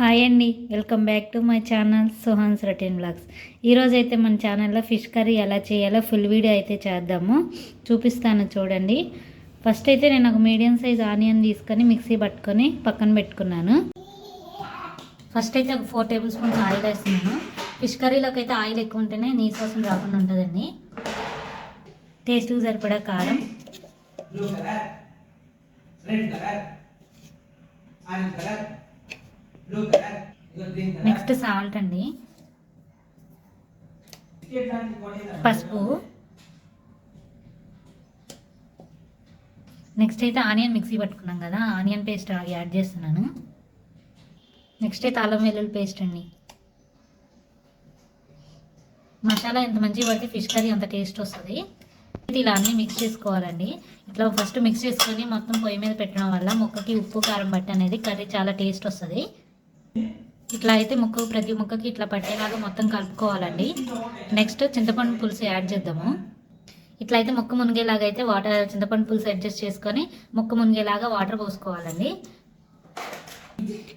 Hi అండి welcome back to my channel Suhans routine blogs ఈరోజైతే అయితే మన ఛానల్లో ఫిష్ కర్రీ ఎలా చేయాలో ఫుల్ వీడియో అయితే చేద్దాము. చూపిస్తాను చూడండి. ఫస్ట్ అయితే నేను ఒక మీడియం సైజ్ ఆనియన్ తీసుకొని మిక్సీ పట్టుకొని పక్కన పెట్టుకున్నాను. ఫస్ట్ అయితే ఒక ఫోర్ టేబుల్ స్పూన్స్ ఆయిల్ వేస్తున్నాను. ఫిష్ కర్రీలోకి అయితే ఆయిల్ ఎక్కువ ఉంటేనే నీటి కోసం రాకుండా ఉంటుందండి. టేస్ట్కి సరిపడా కారం. Blue నెక్స్ట్ సాల్ట్ అండి. పసుపు. నెక్స్ట్ అయితే ఆనియన్ మిక్సీ పట్టుకున్నాం కదా ఆనియన్ పేస్ట్ యాడ్ చేస్తున్నాను. నెక్స్ట్ అయితే అల్లం వెల్లుల్లి పేస్ట్ అండి. మసాలా ఎంత మంచిగా పడితే ఫిష్ కర్రీ అంత టేస్ట్ వస్తుంది. ఇది ఇలా అన్నీ మిక్స్ చేసుకోవాలండి. ఇట్లా ఫస్ట్ మిక్స్ చేసుకొని మొత్తం పొయ్యి మీద పెట్టడం వల్ల ముక్కకి ఉప్పు కారం బట్టి అనేది కర్రీ చాలా టేస్ట్ వస్తుంది. ఇట్లా అయితే ముక్క ప్రతి ముక్కకి ఇట్లా పట్టేలాగా మొత్తం కలుపుకోవాలండి. నెక్స్ట్ చింతపండు పులుసు యాడ్ చేద్దాము. ఇట్లా అయితే ముక్క మునిగేలాగా అయితే వాటర్ చింతపండు పులుసు అడ్జస్ట్ చేసుకొని ముక్క మునిగేలాగా వాటర్ పోసుకోవాలండి.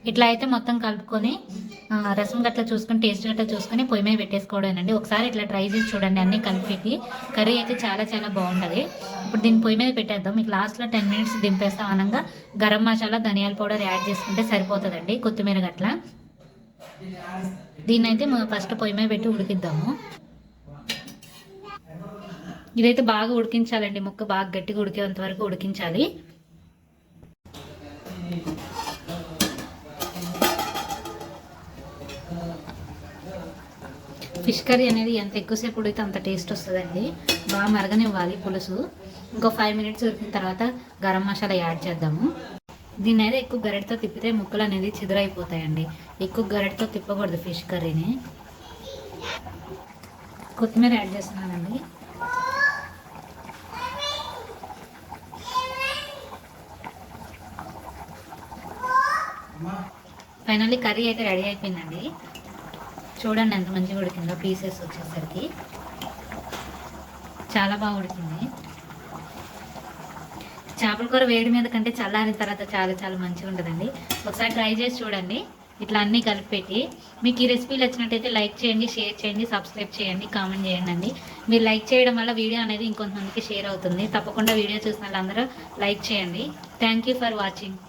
ఇట్లా అయితే మొత్తం కలుపుకొని రసం గట్లా చూసుకొని టేస్ట్ గట్లా చూసుకొని పొయ్యి మీద పెట్టేసుకోవడానండి ఒకసారి ఇట్లా ట్రై చేసి చూడండి అన్ని కలిపి కర్రీ అయితే చాలా చాలా బాగుంటుంది. ఇప్పుడు దీన్ని పొయ్యి మీద పెట్టేద్దాం. మీకు లాస్ట్లో టెన్ మినిట్స్ దింపేస్తాం అనగా. గరం మసాలా ధనియాల పౌడర్ యాడ్ చేసుకుంటే సరిపోతుందండి కొత్తిమీర గట్లా. దీన్నైతే ఫస్ట్ పొయ్యి మీద పెట్టి ఉడికిద్దాము. ఇదైతే బాగా ఉడికించాలండి. ముక్క బాగా గట్టిగా ఉడికేంత వరకు ఉడికించాలి. ఫిష్ కర్రీ అనేది ఎంత ఎక్కువసేపు ఉడికితే అంత టేస్ట్ వస్తుందండి. బాగా మరగనివ్వాలి పులుసు. ఇంకో ఫైవ్ మినిట్స్ ఉడికిన తర్వాత గరం మసాలా యాడ్ చేద్దాము. దీన్ని అయితే ఎక్కువ గరిటతో తిప్పితే ముక్కలు అనేది చిదురైపోతాయండి. ఎక్కువ గరిటతో తిప్పకూడదు ఫిష్ కర్రీని. కొత్తిమీర యాడ్ చేస్తున్నానండి. ఫైనల్లీ కర్రీ అయితే రెడీ అయిపోయిందండి. చూడండి ఎంత మంచిగా ఉడికిందో పీసెస్ వచ్చేసరికి. చాలా బాగా ఉడికింది. చేపల కూర వేడి మీద కంటే చల్లారిన తర్వాత చాలా చాలా మంచిగా ఉంటుందండి ఒకసారి ట్రై చేసి చూడండి. ఇట్లా అన్నీ కలిపి పెట్టి మీకు ఈ రెసిపీలు వచ్చినట్టయితే లైక్ చేయండి షేర్ చేయండి సబ్స్క్రైబ్ చేయండి కామెంట్ చేయండి అండి మీరు లైక్ చేయడం వల్ల వీడియో అనేది ఇంకొంతమందికి షేర్ అవుతుంది. తప్పకుండా వీడియో చూసిన వాళ్ళందరూ లైక్ చేయండి. Thank you for watching.